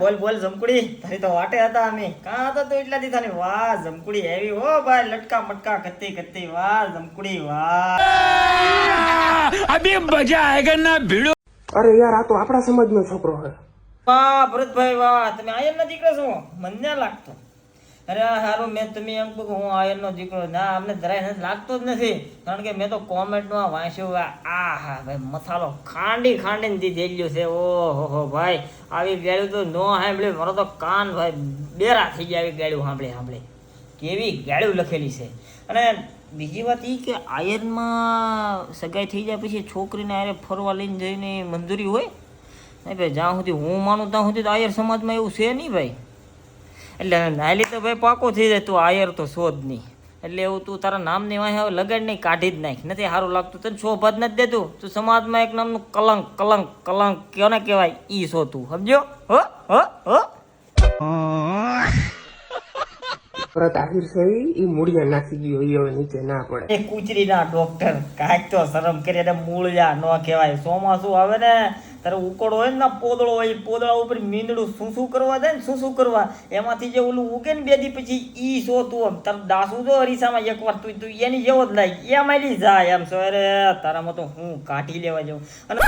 બોલ બોલ જમકુડી. તારી તો વાટે હતા અમે. કાં હતા તું એટલા દીધા ને જમકુડી હેવી હો ભાઈ. લટકા મટકા કરતી કરતી. વા જમકુડી વાહ. અભી મજા આયેગા ના ભીડો. અરે યાર આ તો આપણા સમાજનો છોકરો હે વાહ ભરતભાઈ વાહ. તમે આયન ના દીકરા છો? મને લાગતો. અરે હારું, મેં તમે એમ કહો હું આયનનો દીકરો, ના, અમને જરાય નથી લાગતો જ નથી. કારણ કે મેં તો કોમેન્ટમાં વાંચ્યું આ હા, ભાઈ, મસાલો ખાંડી ખાંડીને દીધી ગયો છે. ઓહો હો, ભાઈ, આવી ગાળ્યું તો ન સાંભળ્યું મારો તો કાન, ભાઈ, બેરા થઈ ગયા આવી ગાળ્યું સાંભળે સાંભળે. કેવી ગાડી લખેલી છે. અને બીજી વાત એ કે આયરમાં સગાઈ થઈ જાય પછી છોકરીને આયરે ફરવા લઈને જઈને મંજૂરી હોય? નહીં, ભાઈ, જ્યાં સુધી હું માનું ત્યાં સુધી તો આયર સમાજમાં એવું છે નહીં, ભાઈ. એટલે નાયલી તો ભાઈ પાકું થઈ જાય તું આયર તો શોધ નહીં. એટલે એવું તું તારા નામની વાંહે હવે લગાડ નહીં કાઢી જ નાખ. નથી સારું લાગતું તને શોભા જ નથી દેતું. તું સમાજમાં એક નામનું કલંક કલંક કલંક કોને કહેવાય ઈ છો તું સમજો હો? હો? હો? પરત છે એ મૂળિયા નાખી ગયો એ હવે નીચે ના પડે. એ કૂચરીના ડોક્ટર કાંઈક તો શરમ કરી એને મૂળિયા ન કહેવાય. ચોમાસું આવે ને તારે ઉકળો હોય ને પોદળો હોય પોદળા ઉપર મીંદડું શું શું કરવા દે ને શું શું કરવા. એમાંથી જે ઓલું ઉગે ને બે દી પછી ઈ શો તું આમ. તાર દાસુ જો અરીસામાં એકવાર તું તું એની જેવો જ લાગ. એમ આવી જાય એમ સો, અરે તારામાં તો હું કાઢી લેવા જાઉં. અને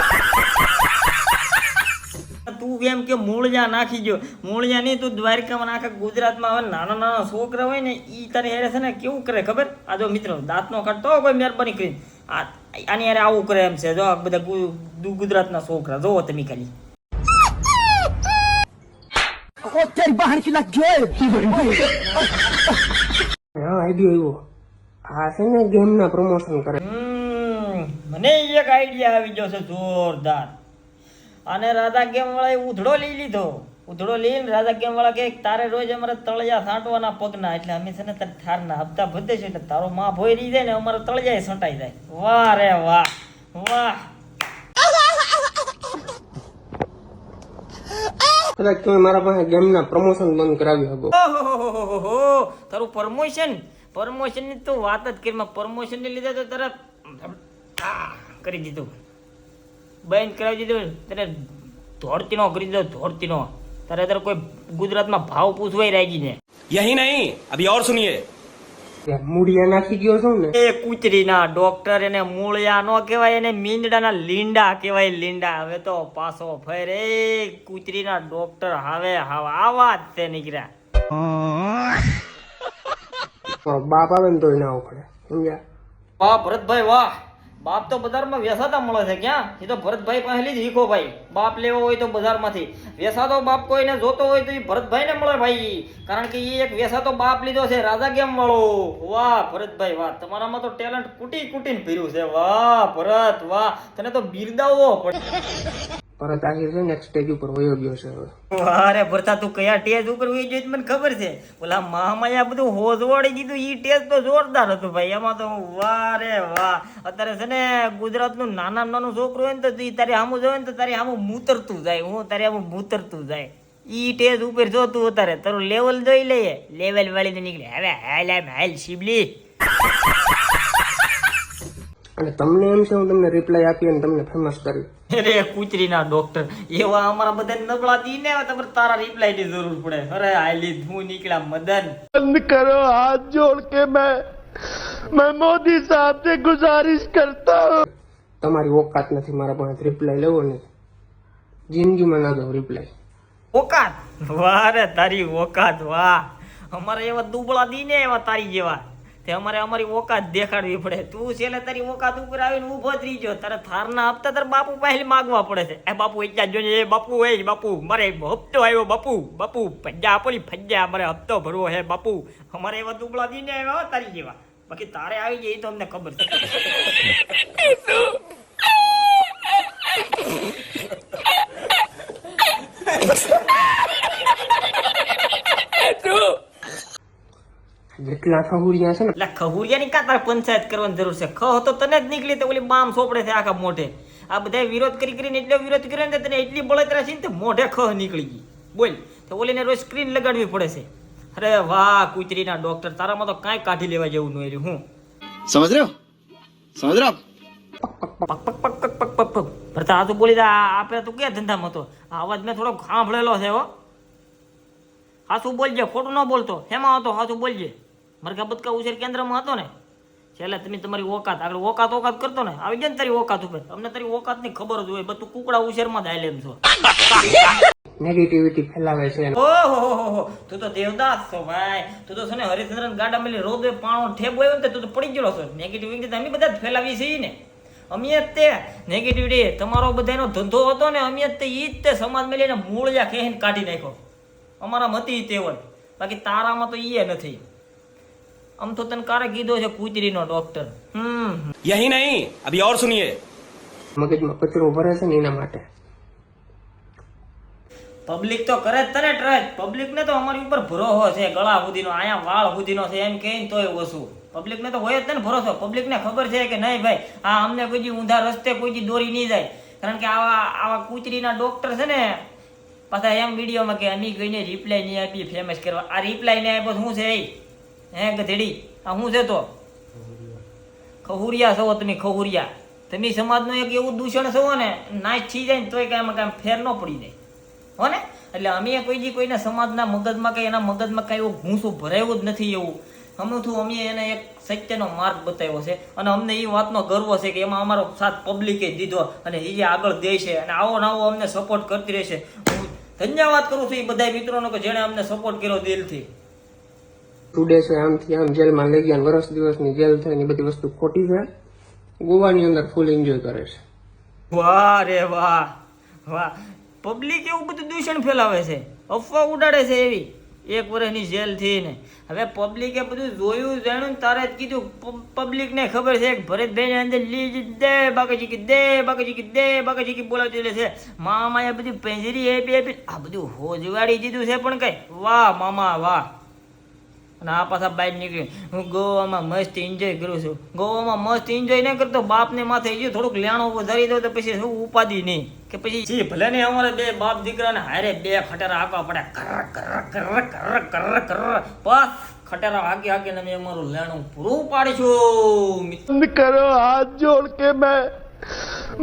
તું એમ કે મૂળજા નાખી ગયો મૂળજા નહીં, તું દ્વારકામાં આખા ગુજરાતમાં હવે નાના નાના છોકરા હોય ને એ તારે હેરે છે ને કેવું કરે ખબર? આ જો મિત્રો, દાંતનો કાઢતો કોઈ મહેરબાની કરીને. આ આની યાર આવું કરે એમ છે જો આ બધા ગુજરાતના છોકરા જોવો તમે ખાલી હા આઈડિયો આવ્યો આ છે ને ગેમના પ્રમોશન કરે હમ, મને એક આઈડિયા આવી ગયો છે જોરદાર અને રાધા ગેમ વાળાએ ઉધડો લઈ લીધો ઉધડો લઈને રાજા ગેમ વાળા કે તારે રોજ અમારે તળિયા સાંટવાના પગના એટલે અમે છે ને તારે થારના હપ્તા ભરી છે એટલે તારો માં ભોય રહી જાય ને અમારે તળિયા સંટાઈ જાય. વાહ રે વાહ વાહ. કદાચ તમે મારા પાસે ગેમના પ્રમોશન બંધ કરાવી શકો. ઓહોહોહોહો, તારું પ્રમોશન? પ્રમોશનની તો વાત જ કરી પ્રમોશન ને લીધે તો તરત કરી દીધું. બંધ કરાવી દીધું તને ધોળતીનો કરી દીધો ધોળતીનો તરત કોઈ ગુજરાતમાં ભાવ પૂછવાય રાજી ને યહી નહીં અભી ઓર સુનિયે મૂળિયા નાખી ગયો છું ને. એ કૂતરીના ડોક્ટર એને મૂળિયા નો કહેવાય એને મીંદડાના લીંડા કહેવાય લીંડા. હવે તો પાછો ફરે એ કૂતરીના ડોક્ટર હવે હવે આવા જ તે નીકળ્યા. બાપ આવે ને તો ના પડે સમજ્યા? વાહ ભરતભાઈ વાહ. બાપ તો બજારમાં વેસાતા મળે છે ક્યાં? એ તો ભરતભાઈ પહેલી જ શીખો ભાઈ. બાપ લેવો હોય તો બજારમાંથી. વેસાતો બાપ કોઈને જોતો હોય તો એ ભરતભાઈને મળે ભાઈ. કારણ કે એ એક વેસાતો બાપ લીધો છે, રાજા ગેમ વાળો. વાહ, ભરતભાઈ, વાહ. તમારામાં તો ટેલેન્ટ કુટી કૂટીને ભર્યું છે. વાહ, ભરત, વાહ. તને તો બિરદાવો પડે. પરત આહિર છે નેક્સ્ટ સ્ટેજ ઉપર વયો ગયો છે હવે. અરે ભરતા તું કયા સ્ટેજ ઉપર વયો ગયો મને ખબર છે. ઓલા મહામાયા બધું હોજવાડી દીધું, ઈ સ્ટેજ તો જોરદાર હતું ભાઈ. એમાં તો વાહ રે વાહ. અત્યારે છે ને ગુજરાતનું નાના નાનું છોકરું હોય ને તો ઈ તારે આમું જોવે ને તો તારે આમું મૂતરતું જાય. હું તારે આમું મૂતરતું જાય. ઈ ટેજ ઉપર જોતું અત્યારે. તારું લેવલ જોઈ લઈએ. લેવલ વાળીને નીકળે. હવે હાલ હાલ શિબલી. અને તમને એમ છે હું તમને રિપ્લાય આપી અને તમને ફેમસ કરી. અરે કૂતરીના ડોક્ટર એવા અમારા બધાને નબળા દીને તમારે તારા રિપ્લાયની જરૂર પડે. અરે આલી હું નીકળ્યા મદન. બંધ કરો હાથ જોડ કે મેં મેં મોદી સાહેબ સે ગુજારિશ કરતા. તમારી ઓકાત નથી મારા પાસે રિપ્લાય લેવો ને જિંદગીમાં ના દઉં રિપ્લાય ઓકાત? વાહ રે તારી ઓકાત વાહ. અમારા એવા દુબળા દી ને એવા તારી જેવા. તે અમારે અમારી ઓકાત દેખાડવી પડે. તું છેલ્લે તારી ઓકાત ઉપર આવીને ઊભો જ રહીજો તારે થારના હપ્તા તારે બાપુ પાસે માગવા પડે છે. એ બાપુ એટલા જોઈએ એ બાપુ એ બાપુ, મારે હપ્તો આવ્યો, બાપુ બાપુ, ફજ્જા આપો ને ફજ્જા, મારે હપ્તો ભરવો હે બાપુ. અમારે એવા દુબળા દીને આવ્યા તારી જેવા. બાકી તારે આવી જાય એ તો અમને ખબર છે. જેટલા ખહુરિયા છે પંચાયત કરવાની જરૂર છે? ખહ તો તને નીકળી સોપડે આખા મોઢે. આ બધા વિરોધ કરી કરીને એટલો વિરોધ કર્યો ને એટલી બળતરા છે ને નીકળી ગઈ. બોલ. તો સ્ક્રીન લગાડવી પડે અરે વાહ કુતરીના ડોક્ટર કાઢી લેવા જેવું નહીં રહ્યું હું. સમજ રહ્યો? સમજ રહ્યો? પક પક પક પક પક પક પક ભરતા બોલી આપડે આપણે તો ક્યાં ધંધામાં હતો? અવાજ મેં થોડોક સાંભળેલો છે હો. સાચું બોલજે ખોટું ન બોલતો. હેમાં હતો સાચું બોલજે. મરઘા બતકા ઉછેર કેન્દ્રમાં હતો ને? છેલ્લે તમે તમારી ઓકાત આગળ ઓકાત ઓકાત કરતો ને આવી જાય ને તારી ઓકાત ઉપર. અમને તારી ઓકાતની ખબર જ હોય બધું કુકડા ઉછેરમાં જ હાલે છો. નેગેટિવિટી ફેલાવે છે ઓહો તું તો દેવદાસ છો ભાઈ. તું તો છે ને હરિચંદ્રન ગાડા મેલી રોદે પાણો ઠેબ આવ્યો ને તું તો પડી ગયો છો. નેગેટિવિટી અમે બધા જ ફેલાવી છીએ ને. અમે જ તે નેગેટિવિટી તમારો બધાનો ધંધો હતો ને અમે જ તે ઈ જ તે સમાજ મેલીને મૂળ જ્યાં ખેહીને કાઢી નાખ્યો. અમારા મતી તેવડ. બાકી તારામાં તો એ નથી. આમ તો તને કારે કીધો છે કૂતરીનો ડોક્ટર હમ. યહી નહીં અભી ઓર સુનિયે મગજમાં કચરો ભરે છે ને એના માટે. પબ્લિક તો કરે જ તને ટ્રસ્ટ પબ્લિકને તો અમારી ઉપર ભરોસો છે. ગળા સુધીનો આયા વાળ સુધીનો છે એમ કે કહીને તોય ઓછું. પબ્લિકને તો હોય જ ને ભરોસો. પબ્લિક ને ખબર છે કે નહીં ભાઈ હા અમને કોઈ ઊંધા રસ્તે કોઈ દોરી નહીં જાય. કારણ કે આવા આવા કૂતરીના ડોક્ટર છે ને પાછા એમ વિડીયોમાં કે અમી ગઈને રિપ્લાય નહીં આપી ફેમસ કરવા. આ રિપ્લાય નહીં આપ્યો શું છે એ હે ગધેડી, આ શું છે તો? ખહુરિયા છો તમે, ખહુરિયા. તમે સમાજનું એક એવું દૂષણ છો ને, નાશ થઈ જાય ને તોય કાંઈ કાંઈ ફેર ન પડી જાય. હો ને? એટલે અમે કોઈ જી કોઈના સમાજના મગજમાં કંઈ, એના મગજમાં કાંઈ એવું ઘૂંસું ભરાયું જ નથી એવું. થયું અમે એને એક સત્યનો માર્ગ બતાવ્યો છે અને અમને એ વાતનો ગર્વ છે કે એમાં અમારો સાથ પબ્લિકે દીધો અને એ જે આગળ દે છે અને આવો ને આવો અમને સપોર્ટ કરતી રહેશે. હું ધન્યવાદ કરું છું એ બધા મિત્રોનો કે જેણે અમને સપોર્ટ કર્યો દિલથી. ટુડે છે આમથી આમ જેલમાં લઈ ગયા વર્ષ દિવસની જેલ થઈ ને બધી વસ્તુ ખોટી છે. ગોવાની અંદર ફૂલ એન્જોય કરે છે. વાહ રે વાહ વાહ. પબ્લિક એવું બધું દૂષણ ફેલાવે છે. અફવા ઉડાડે છે એવી. એક વર્ષની જેલથી ને. હવે પબ્લિકે બધું જોયું, જાણ્યું તારે જ કીધું. પબ્લિક ને ખબર છે કે ભરતભાઈ અંદર લીજ દે બાકાજી કી દે બાકાજી કી દે બાકાજી કી બોલાવતી રહે છે. મામાએ બધી પેંજરી આપી આપી, આ બધું હોજવાડી દીધું છે પણ કઈ. વાહ મામા, વાહ. અને આ પાછા બહાર નીકળી હું ગોવામાં મસ્ત એન્જોય કરું છું. ગોવામાં મસ્ત એન્જોય ન કરતો બાપને માથે જો થોડુંક લેણો વધારી દો તો પછી શું ઉપાધિ નહીં. કે પછી જી ભલે નહીં અમારે બે બાપ દીકરાને હારે બે ખટેરા હાંકવા પડે. કર કર કર કર કર કર. ખટેરા હાંકી હાંકીને મેં અમારું લેણું પૂરું પાડીશું. કરો હાથ જોડ કે મેં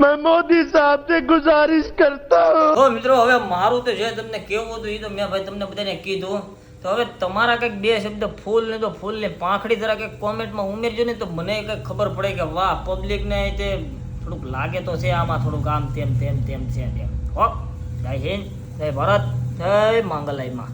મેં મોદી સાહેબ ગુજારિશ કરતા. હું મિત્રો હવે મારું તો જે તમને કેવું હતું એ તો મેં ભાઈ તમને બધાને કીધું. તો હવે તમારા કંઈક બે શબ્દ ફૂલ ને તો ફૂલ ને પાંખડી જરા કંઈક કોમેન્ટમાં ઉમેરજો ને તો મને કંઈક ખબર પડે કે વાહ પબ્લિકને તે થોડુંક લાગે તો છે આમાં થોડુંક આમ તેમ તેમ તેમ છે તેમ હો, જય હિન્દ, જય ભારત, જય માંગલાઈમાં